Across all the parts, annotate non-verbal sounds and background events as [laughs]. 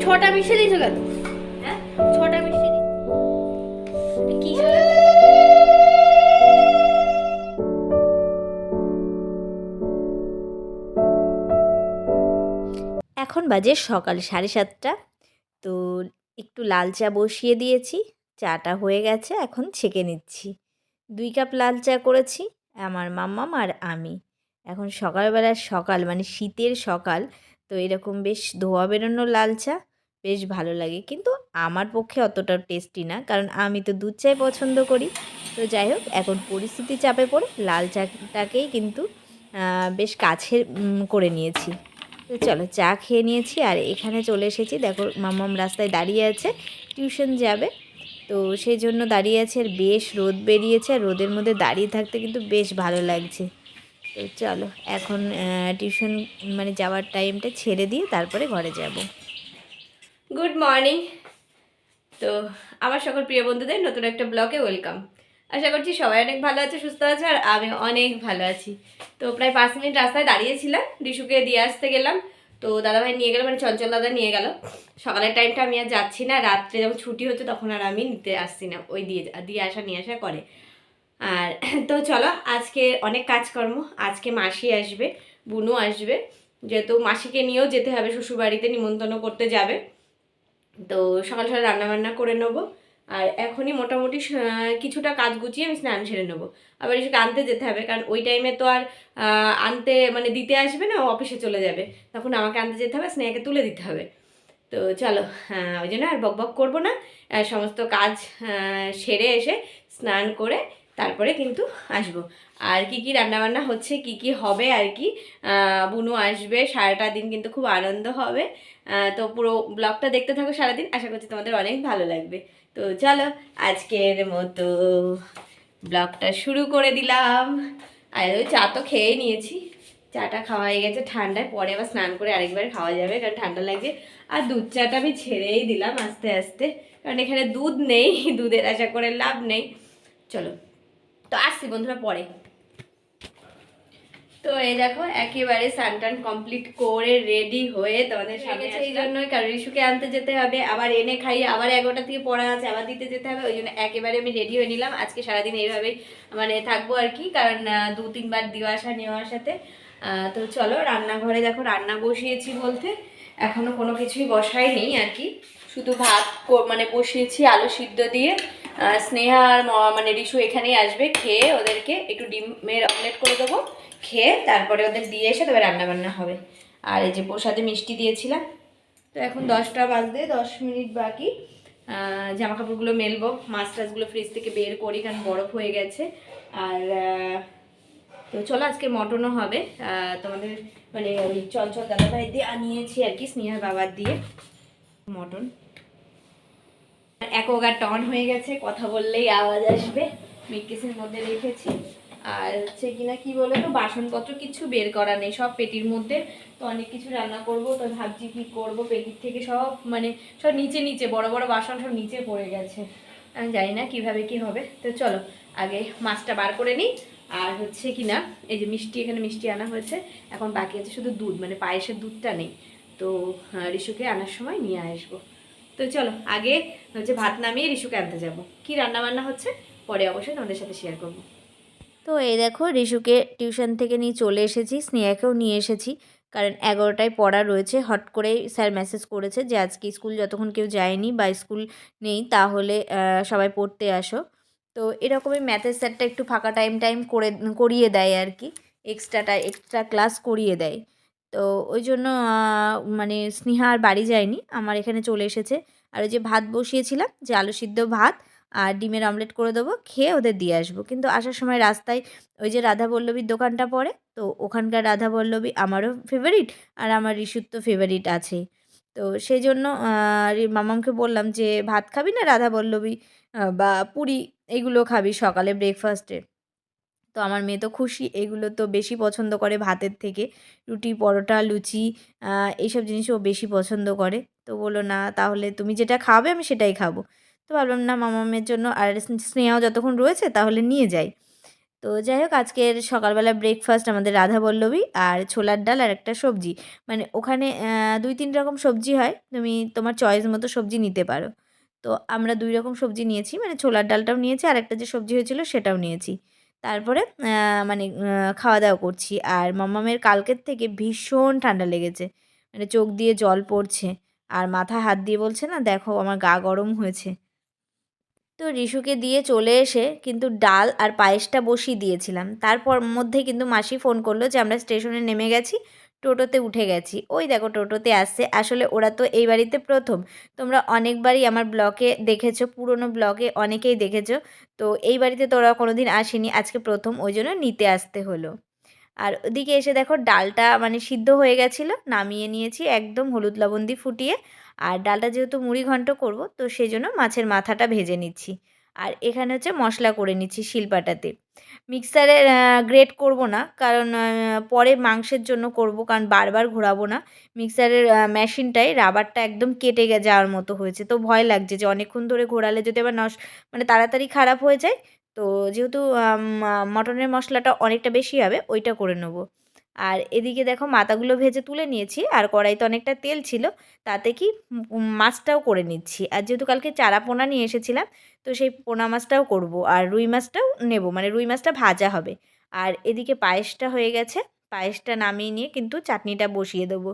ছটা মিশিয়ে দিয়েছ কেন? হ্যাঁ? ছটা মিশিয়ে কি এখন বাজে সকাল সাড়ে সাতটা। তো একটু লাল চা বসিয়ে দিয়েছি। চাটা হয়ে গেছে এখন ছেঁকে নিচ্ছি। দুই কাপ লাল চা করেছি আমার মাম্মাম আর আমি। এখন সকালবেলার সকাল মানে শীতের সকাল তো এরকম বেশ ধোয়া বেরোনো লাল চা বেশ ভালো লাগে। কিন্তু আমার পক্ষে অতটা টেস্টি না কারণ আমি তো দুধ চাই পছন্দ করি। তো যাই হোক এখন পরিস্থিতি চাপে পড়ে লাল চাটাকেই কিন্তু বেশ উম, করে নিয়েছি। তো চলো চা খেয়ে নিয়েছি আর এখানে চলে এসেছি। দেখো মামাম রাস্তায় দাঁড়িয়ে আছে টিউশন যাবে। তো সেই জন্য দাঁড়িয়ে আছে আর বেশ রোদ বেরিয়েছে। আর রোদের মধ্যে দাঁড়িয়ে থাকতে কিন্তু বেশ ভালো লাগছে। তো চলো, এখন টিউশন মানে যাওয়ার টাইমটা ছেড়ে দিয়ে তারপরে ঘরে যাব। গুড মর্নিং তো, আমার সকল প্রিয় বন্ধুদের নতুন একটা ব্লগে ওয়েলকাম আশা করছি সবাই অনেক ভালো আছে, সুস্থ আছে, আর আমি অনেক ভালো আছি। তো, প্রায় পাঁচ মিনিট রাস্তায় দাঁড়িয়েছিলাম রিশুকে দিয়ে আসতে গেলাম। তো, দাদাভাই নিয়ে গেল মানে চঞ্চল দাদা নিয়ে গেল। সকালের টাইমটা আমি আর যাচ্ছি না, রাত্রে যখন ছুটি হচ্ছে তখন আর আমি নিতে আসছি না, ওই দিয়ে দিয়ে আসা, নিয়ে আসা করে। আর [laughs] তো চলো আজকে অনেক কাজকর্ম। আজকে মাসি আসবে বুনু আসবে। যেহেতু মাসিকে নিয়েও যেতে হবে শ্বশুরবাড়িতে নিমন্ত্রণ করতে যাবে। তো সকাল সকাল রান্নাবান্না করে নেব। আর এখনই মোটামুটি কিছুটা কাজ গুছিয়ে আমি স্নান সেরে নেব। আবার এসে আনতে যেতে হবে কারণ ওই টাইমে তো আর আনতে মানে দিতে আসবে না অফিসে চলে যাবে। তখন আমাকে আনতে যেতে হবে স্নেহাকে তুলে দিতে হবে। তো চলো হ্যাঁ, ওই জন্য আর বক বক করব না। সমস্ত কাজ সেরে এসে স্নান করে তারপরে কিন্তু আসব। আর কি কি রান্নাবান্না হচ্ছে, কি কি হবে আর কি বুনু আসবে, সারাটা দিন কিন্তু খুব আনন্দ হবে। তো পুরো ব্লগটা দেখতে থাকো সারাদিন, আশা করছি তোমাদের অনেক ভালো লাগবে। তো চলো, আজকের মতো ব্লগটা শুরু করে দিলাম। আর ওই চা তো খেয়ে নিয়েছি। চাটা খাওয়া হয়ে গেছে ঠান্ডায়, পরে আবার স্নান করে আরেকবার খাওয়া যাবে, কারণ ঠান্ডা লাগছে। আর দুধ চাটা আমি ছেড়েই দিলাম আস্তে আস্তে, কারণ এখানে দুধ নেই, দুধের আশা করে লাভ নেই। চলো। তো আসছি বন্ধুরা পরে। তো এই দেখো একেবারে সানটান কমপ্লিট করে রেডি হয়ে তোমাদের সামনে এই জন্যই কারণ রিশুকে আনতে যেতে হবে আবার এনে খাইয়ে আবার এগারোটা থেকে পড়া আছে আবার দিতে যেতে হবে ওই জন্য একেবারে আমি রেডি হয়ে নিলাম। আজকে সারাদিন এইভাবেই মানে থাকব আর কি কারণ দু তিনবার দেওয়া আসা নেওয়া আসাতে। আহ, তো চলো রান্নাঘরে দেখো রান্না বসিয়েছি বলতে। এখনও কোনো কিছুই বসাই নেই আর কি। শুধু ভাত মানে বসিয়েছি আলু সিদ্ধ দিয়ে স্নেহা আর মানে রিশু এখানেই আসবে, খেয়ে ওদেরকে একটু ডিমের অমলেট করে দেবো, খেয়ে তারপরে ওদের দিয়ে এসে তবে রান্না বান্না হবে। আর এই যে প্রসাদে মিষ্টি দিয়েছিলাম, তো এখন দশটা বাজতে, দশ মিনিট বাকি। জামা কাপড়গুলো মেলবো মাছ টাছগুলো ফ্রিজ থেকে বের করি, কারণ বরফ হয়ে গেছে। আর তো চলো আজকে মটনও হবে। তোমাদের মানে ওই চঞ্চল দাদাভাই দিয়ে আনিয়েছি আর কি, স্নেহার বাবার দিয়ে। মটন। অ্যাকোগার টন হয়ে গেছে, কথা বললেই আওয়াজ আসবে। মিটকেসের মধ্যে রেখেছি। আর হচ্ছে কিনা কি বলে তো বাসনপত্র কিছু বের করা নেই, সব পেটির মধ্যে। তো অনেক কিছু রান্না করব, তো ভাবছি কি করব, পেটির থেকে সব মানে সব নিচে নিচে, বড় বড় বাসন সব নিচে পড়ে গেছে। আমি জানি না কীভাবে কি হবে। তো চলো, আগে মাছটা বার করে নিই। আর হচ্ছে কিনা, এই যে মিষ্টি, এখানে মিষ্টি আনা হয়েছে। এখন বাকি আছে শুধু দুধ মানে পায়েসের দুধটা নেই। তো আহ, রিশুকে আনার সময় নিয়ে আসব। তো চলো আগে হচ্ছে ভাত নামিয়ে রিশুকে আনতে যাব। কি রান্না বান্না হচ্ছে? পরে অবশ্যই তোমাদের সাথে শেয়ার করব। তো এই দেখো রিশুকে টিউশন থেকে নিয়ে চলে এসেছি স্নেহাকেও নিয়ে এসেছি। কারণ এগারোটায় পড়া রয়েছে হট করেই স্যার মেসেজ করেছে যে আজকে স্কুল যতক্ষণ কেউ যায়নি বা স্কুল নেই তাহলে সবাই পড়তে আসো। তো এরকমই ম্যাথের স্যারটা একটু ফাঁকা টাইম টাইম করে করিয়ে দেয় আর কি। এক্সট্রা এক্সট্রাটা এক্সট্রা ক্লাস করিয়ে দেয়। তো ওই জন্য মানে স্নেহা আর বাড়ি যায়নি। আমার এখানে চলে এসেছে। আর ওই যে ভাত বসিয়েছিলাম যে আলু সিদ্ধ ভাত আর ডিমের অমলেট করে দেবো খেয়ে ওদের দিয়ে আসব। কিন্তু আসার সময় রাস্তায় ওই যে রাধা বল্লভীর দোকানটা পড়ে তো ওখানকার রাধা বল্লভী আমারও ফেভারিট আর আমার ঋষুর তো ফেভারিট আছে তো সেই জন্য মামামকে বললাম যে ভাত খাবি না রাধা বল্লভী আহ, বা পুরি এগুলো খাবি সকালে ব্রেকফাস্টে তো আমার মেয়ে তো খুশি। এগুলো তো বেশি পছন্দ করে ভাতের থেকে। রুটি, পরোটা, লুচি এইসব জিনিস ও বেশি পছন্দ করে। তো বলল, না, তাহলে তুমি যেটা খাবে আমি সেটাই খাব। তো ভাবলাম, না, মামা মামামের জন্য আর স্নেহাও যতক্ষণ রয়েছে তাহলে নিয়ে যাই। তো যাই হোক, আজকের সকালবেলা ব্রেকফাস্ট আমাদের রাধা বল্লভী আর ছোলার ডাল আর একটা সবজি। মানে ওখানে দুই, তিন রকম সবজি হয়। তুমি তোমার চয়েস মতো সবজি নিতে পারো। তো আমরা দুই রকম সবজি নিয়েছি। মানে ছোলার ডালটাও নিয়েছি আর একটা যে সবজি হয়েছিল সেটাও নিয়েছি। তারপরে মানে খাওয়া দাওয়া করছি। আর মামামের কালকের থেকে ভীষণ ঠান্ডা লেগেছে। মানে চোখ দিয়ে জল পড়ছে। আর মাথা হাত দিয়ে বলছে, না, দেখো, আমার গা গরম হয়েছে। তো রিশুকে দিয়ে চলে এসে কিন্তু ডাল আর পায়েসটা বসিয়ে দিয়েছিলাম। তারপর মধ্যে কিন্তু মাসি ফোন করল যে, আমরা স্টেশনে নেমে গেছি। টোটোতে উঠে গেছি। ওই দেখো টোটোতে আসছে। আসলে ওরা তো এই বাড়িতে প্রথম। তোমরা অনেকবারই আমার ব্লকে দেখেছ, পুরনো ব্লকে অনেকেই দেখেছ। তো এই বাড়িতে তো ওরা কোনো দিন আসেনি। আজকে প্রথম, ওই জন্য নিতে আসতে হলো। আর ওদিকে এসে দেখো ডালটা মানে সিদ্ধ হয়ে গেছিল, নামিয়ে নিয়েছি একদম হলুদ লবণ দিয়ে ফুটিয়ে। আর ডালটা যেহেতু মুড়ি ঘন্ট করব, তো সেই জন্য মাছের মাথাটা ভেজে নিচ্ছি। আর এখানে হচ্ছে মশলা করে নিচ্ছি শিলপাটাতে। মিক্সারে গ্রেট করব না, কারণ পরে মাংসের জন্য করব, কারণ বারবার ঘোরাবো না। মিক্সারের মেশিনটাই রাবারটা একদম কেটে যাওয়ার মতো হয়েছে, তো ভয় লাগছে যে অনেকক্ষণ ধরে ঘোরালে যদি আবার নষ্ট মানে তাড়াতাড়ি খারাপ হয়ে যায়, তো যেহেতু মটনের মশলাটা অনেকটা বেশি হবে, ওইটা করে নেব। আর এদিকে দেখো মাথাগুলো ভেজে তুলে নিয়েছি, আর কড়াইতে অনেকটা তেল ছিল, তাতে কি মাছটাও করে নিচ্ছি। আর যেহেতু কালকে চারা পোনা নিয়ে এসেছিলাম, তো সেই পোনা মাছটাও করব, আর রুই মাছটাও নেব মানে রুই মাছটা ভাজা হবে। আর এদিকে পায়েসটা হয়ে গেছে, পায়েসটা নামিয়ে নিয়ে কিন্তু চাটনিটা বসিয়ে দেবো।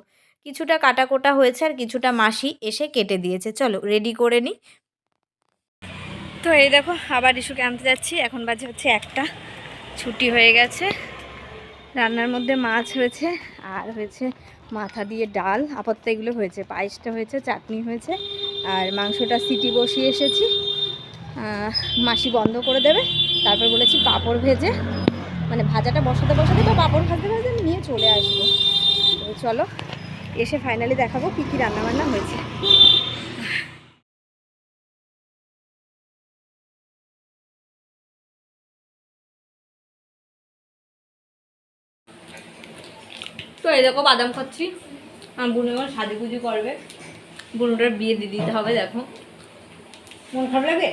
কিছুটা কাটা কোটা হয়েছে, আর কিছুটা মাসি এসে কেটে দিয়েছে। চলো রেডি করে নিই তো এই দেখো, আবার ইস্যুকে আনতে যাচ্ছি, এখন বাজে হচ্ছে একটা, ছুটি হয়ে গেছে। রান্নার মধ্যে মাছ হয়েছে, আর হয়েছে মাথা দিয়ে ডাল, আপাতত এগুলো হয়েছে, পায়েসটা হয়েছে, চাটনি হয়েছে, আর মাংসটা সিটি বসিয়ে এসেছি। মাসি বন্ধ করে দেবে, তারপর বলেছি পাঁপড় ভেজে মানে ভাজাটা বসাতে বসাতে বা পাঁপড় ভাজতে ভাজতে নিয়ে চলে আসব। তো চলো, এসে ফাইনালি দেখাবো কী কী রান্নাবান্না হয়েছে। এই দেখো বাদাম খাচ্ছি। আমার বুনু এখন সাজুগুজু করবে। বুনুটার বিয়ে দিয়ে দিতে হবে দেখো। মন খারাপ লাগে?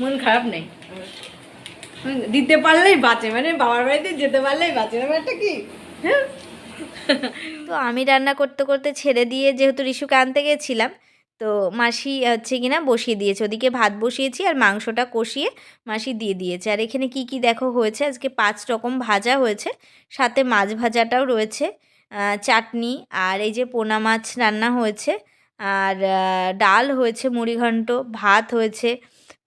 মন খারাপ নেই। দিতে পারলেই বাঁচে মানে বাবার বাড়িতে যেতে পারলেই বাঁচে ব্যাপারটা কি? হ্যাঁ। তো আমি রান্না করতে করতে ছেড়ে দিয়ে যেহেতু রিশুকে আনতে গেছিলাম তো মাসি হচ্ছে কিনা বসিয়ে দিয়েছে। ওদিকে ভাত বসিয়েছি আর মাংসটা কষিয়ে মাসি দিয়ে দিয়েছে। আর এখানে কি কি দেখো হয়েছে? আজকে পাঁচ রকম ভাজা হয়েছে। সাথে মাছ ভাজাটাও রয়েছে চাটনি আর এই যে পোনা মাছ রান্না হয়েছে আর ডাল হয়েছে মুড়িঘণ্ট ভাত হয়েছে,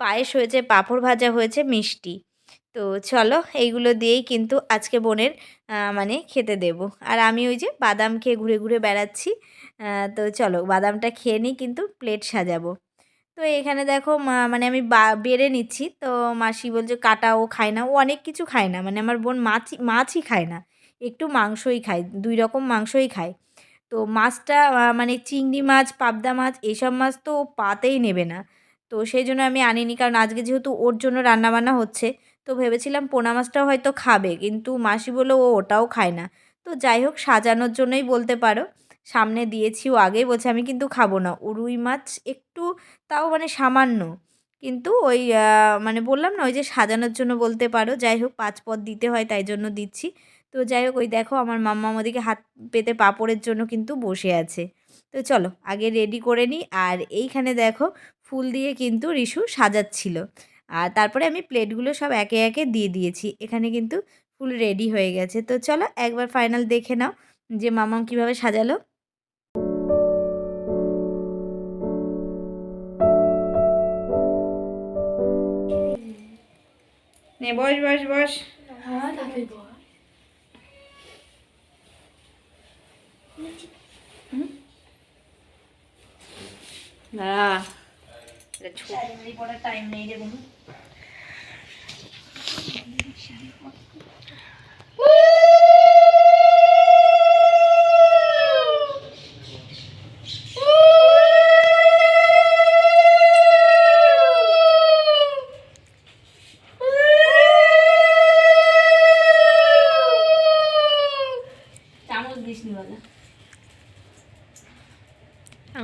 পায়েস হয়েছে, পাঁপড় ভাজা হয়েছে, মিষ্টি। তো চলো এইগুলো দিয়েই কিন্তু আজকে বোনের মানে খেতে দেবো। আর আমি ওই যে বাদাম খেয়ে ঘুরে ঘুরে বেড়াচ্ছি। তো চলো বাদামটা খেয়ে নিই কিন্তু প্লেট সাজাবো। তো এখানে দেখো মানে আমি বেড়ে নিচ্ছি। তো মাসি বলছে কাটা, ও খায় না। ও অনেক কিছু খায় না। মানে আমার বোন মাছই মাছই খায় না। একটু মাংসই খায়, দুই রকম মাংসই খায়। তো মাছটা মানে চিংড়ি মাছ, পাবদা মাছ এইসব মাছ তো ও পাতেই নেবে না। তো সেই জন্য আমি আনিনি। কারণ আজকে যেহেতু ওর জন্য রান্নাবান্না হচ্ছে, তো ভেবেছিলাম পোনা মাছটাও হয়তো খাবে। কিন্তু মাসি বলল ও ওটাও খায় না। তো যাই হোক, সাজানোর জন্যই বলতে পারো। সামনে দিয়েছি, ও আগেই বলছে, আমি কিন্তু খাব না। ও রুই মাছ একটু তাও মানে সামান্য, কিন্তু ওই মানে বললাম না, ওই যে সাজানোর জন্য বলতে পারো, যাই হোক পাঁচ পদ দিতে হয় তাই জন্য দিচ্ছি। তো যাই হোক, ওই দেখো আমার মাম্মা ওদিকে হাত পেতে পাঁপড়ের জন্য কিন্তু বসে আছে। তো চলো, আগে রেডি করে নিই, আর এইখানে দেখো ফুল দিয়ে কিন্তু রিশু সাজাচ্ছিল। আর তারপরে আমি প্লেটগুলো সব একে একে দিয়ে দিয়েছি, এখানে কিন্তু ফুল রেডি হয়ে গেছে। তো চলো একবার ফাইনাল দেখে নাও যে মামাম কীভাবে সাজালো। নে বস বস বস। টাইম নেই রে চামচ দিস নি বলে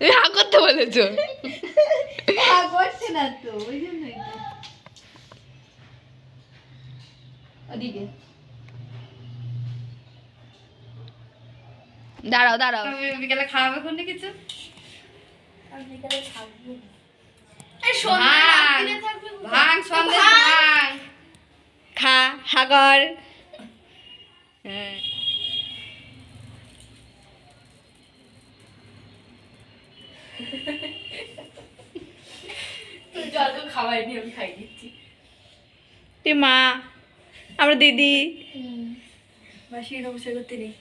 হা করতে বলেছ? করছে না তো ওই জন্যই ওদিকে। দাঁড়াও দাঁড়াও। বিকালে খাওয়াবে কোন কিছু? ভাঙ সন্দেশ ভাঙ খা হাগর হ্যাঁ নিয়ে আমি খাই দিচ্ছি। এ মা আমরা দিদি। মাসি নমস্কার করতে নেই।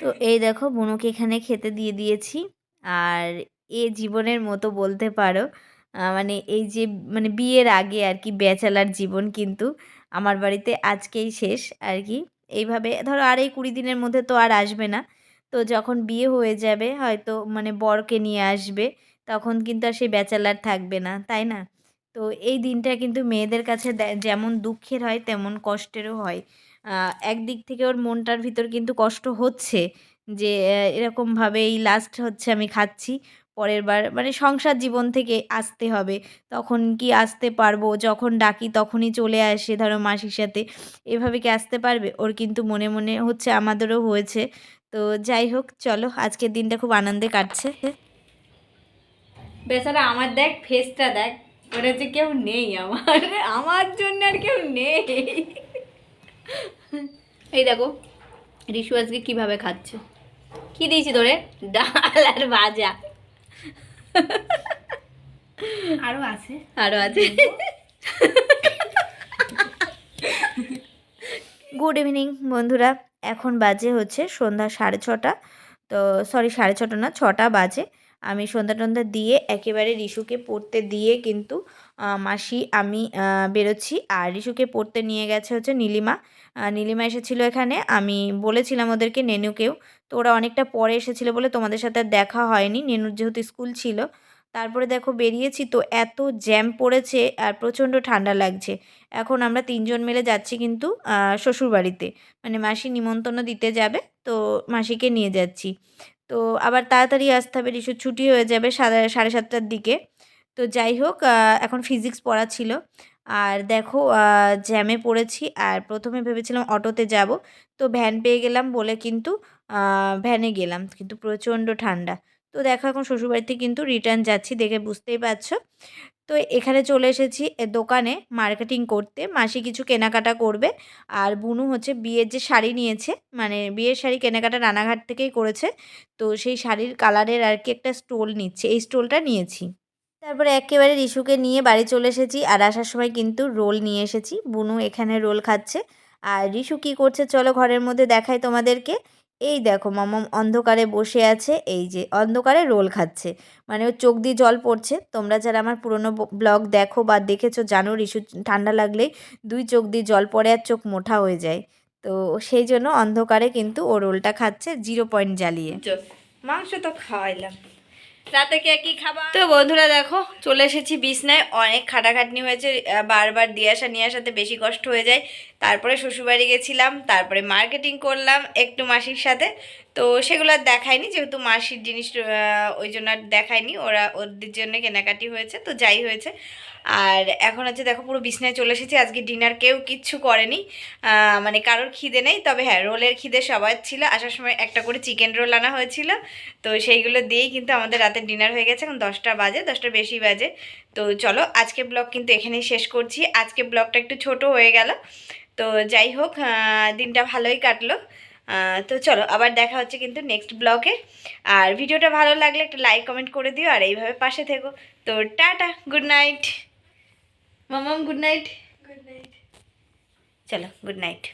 তো এই দেখো বুনুকে এখানে খেতে দিয়ে দিয়েছি। আর এ জীবনের মতো বলতে পারো মানে এই যে মানে বিয়ের আগে আর কি ব্যাচেলার জীবন কিন্তু আমার বাড়িতে আজকেই শেষ আর কি। এইভাবে ধরো আর এই কুড়ি দিনের মধ্যে তো আর আসবে না। তো যখন বিয়ে হয়ে যাবে হয়তো মানে বরকে নিয়ে আসবে। তখন কিন্তু আর সেই ব্যাচেলার থাকবে না, তাই না? তো এই দিনটা কিন্তু মেয়েদের কাছে যেমন দুঃখের হয়, তেমন কষ্টেরও হয়। একদিক থেকে ওর মনটার ভিতর কিন্তু কষ্ট হচ্ছে যে এরকমভাবে এই লাস্ট হচ্ছে আমি খাচ্ছি, পরের বার মানে সংসার জীবন থেকে আসতে হবে। তখন কি আসতে পারব? যখন ডাকি তখনই চলে আসে, ধরো মাসির সাথে। এভাবে কি আসতে পারবে? ওর কিন্তু মনে মনে হচ্ছে আমাদেরও হয়েছে। তো যাই হোক, চলো আজকের দিনটা খুব আনন্দে কাটছে। বেচারা আমার দেখ ফেসটা দেখ। ওটা যে কেউ নেই আমার। আমার জন্য আর কেউ নেই। এই দেখো রিশু আজকে কীভাবে খাচ্ছে? কি দিয়েছি তোরে? ডাল আর ভাজা। আরও আছে। আরও আছে। গুড ইভিনিং বন্ধুরা। এখন বাজে হচ্ছে সন্ধ্যা সাড়ে ছটা। তো সরি সাড়ে ছটা না ছটা বাজে। আমি সন্ধ্যা টন্ধ্যা দিয়ে একেবারে রিশুকে পড়তে দিয়ে কিন্তু মাসি, আমি বেরোচ্ছি। আর রিশুকে পড়তে নিয়ে গেছে হচ্ছে নীলিমা। নীলিমা এসেছিল এখানে। আমি বলেছিলাম ওদেরকে, নেনুকেও। তো ওরা অনেকটা পরে এসেছিল বলে তোমাদের সাথে দেখা হয়নি। নেনুর যেহেতু স্কুল ছিল। তারপরে দেখো বেরিয়েছি তো এত জ্যাম পড়েছে আর প্রচণ্ড ঠান্ডা লাগছে। এখন আমরা তিনজন মিলে যাচ্ছি কিন্তু শ্বশুরবাড়িতে। মানে মাসি নিমন্ত্রণ দিতে যাবে। তো মাসিকে নিয়ে যাচ্ছি। তো আবার তাড়াতাড়ি আসতে হবে রিসুর ছুটি হয়ে যাবে সাড়ে সাড়ে সাতটার দিকে। তো যাই হোক এখন ফিজিক্স পড়া ছিল। আর দেখো জ্যামে পড়েছি। আর প্রথমে ভেবেছিলাম অটোতে যাব। তো ভ্যান পেয়ে গেলাম বলে কিন্তু ভ্যানে গেলাম। কিন্তু প্রচণ্ড ঠান্ডা। তো দেখো এখন শ্বশুরবাড়িতে কিন্তু রিটার্ন যাচ্ছি দেখে বুঝতেই পারছ। তো এখানে চলে এসেছি দোকানে মার্কেটিং করতে। মাসি কিছু কেনাকাটা করবে। আর বুনু হচ্ছে বিয়ের যে শাড়ি নিয়েছে মানে বিয়ের শাড়ি কেনাকাটা রানাঘাট থেকেই করেছে। তো সেই শাড়ির কালারের আর কি একটা স্টোল নিচ্ছে। এই স্টোলটা নিয়েছি। তারপরে একেবারে রিশুকে নিয়ে বাড়ি চলে এসেছি। আর আসার সময় কিন্তু রোল নিয়ে এসেছি। বুনু এখানে রোল খাচ্ছে। আর রিশু কী করছে চলো ঘরের মধ্যে দেখাই তোমাদেরকে। এই দেখো মামাম অন্ধকারে বসে আছে, এই যে অন্ধকারে রোল খাচ্ছে। মানে ওর চোখ দিয়ে জল পড়ছে। তোমরা যারা আমার পুরনো ব্লগ দেখো বা দেখেছ জানো রিসু ঠান্ডা লাগলেই দুই চোখ দিয়ে জল পড়ে আর চোখ মোটা হয়ে যায়। তো সেই জন্য অন্ধকারে কিন্তু ও রোলটা খাচ্ছে, জিরো পয়েন্ট জ্বালিয়ে। মাংস তো খাওয়াইলাম। রাতে কে কি খাবার? তো বন্ধুরা দেখো, চলে এসেছি বিছনায়। অনেক খাটাখাটনি হয়েছে বারবার দিয়ে আসা, নিয়ে আসাতে বেশি কষ্ট হয়ে যায়। তারপরে শ্বশুরবাড়ি গেছিলাম, তারপরে মার্কেটিং করলাম, একটু মাসির সাথে। তো সেগুলো আর দেখায়নি, যেহেতু মাসির জিনিস ওই জন্য আর দেখায়নি, ওরা ওদের জন্য কেনাকাটি হয়েছে, তো যাই হয়েছে। আর এখন হচ্ছে দেখো পুরো বিছনায় চলে এসেছি, আজকে ডিনার কেউ কিচ্ছু করেনি মানে কারোর খিদে নেই, তবে হ্যাঁ রোলের খিদে সবার ছিল, আসার সময় একটা করে চিকেন রোল আনা হয়েছিল, তো সেইগুলো দিয়েই কিন্তু আমাদের রাতের ডিনার হয়ে গেছে, এখন দশটা বাজে, দশটা বেশি বাজে। তো চলো, আজকে ব্লগ কিন্তু এখানেই শেষ করছি, আজকে ব্লগটা একটু ছোট হয়ে গেল, তো যাই হোক দিনটা ভালোই কাটলো। তো চলো আবার দেখা হচ্ছে কিন্তু নেক্সট ব্লগে আর ভিডিওটা ভালো লাগলে একটা লাইক কমেন্ট করে দিও আর এইভাবে পাশে থেকো। তো টাটা গুড নাইট মামাম গুড নাইট গুড নাইট চলো গুড নাইট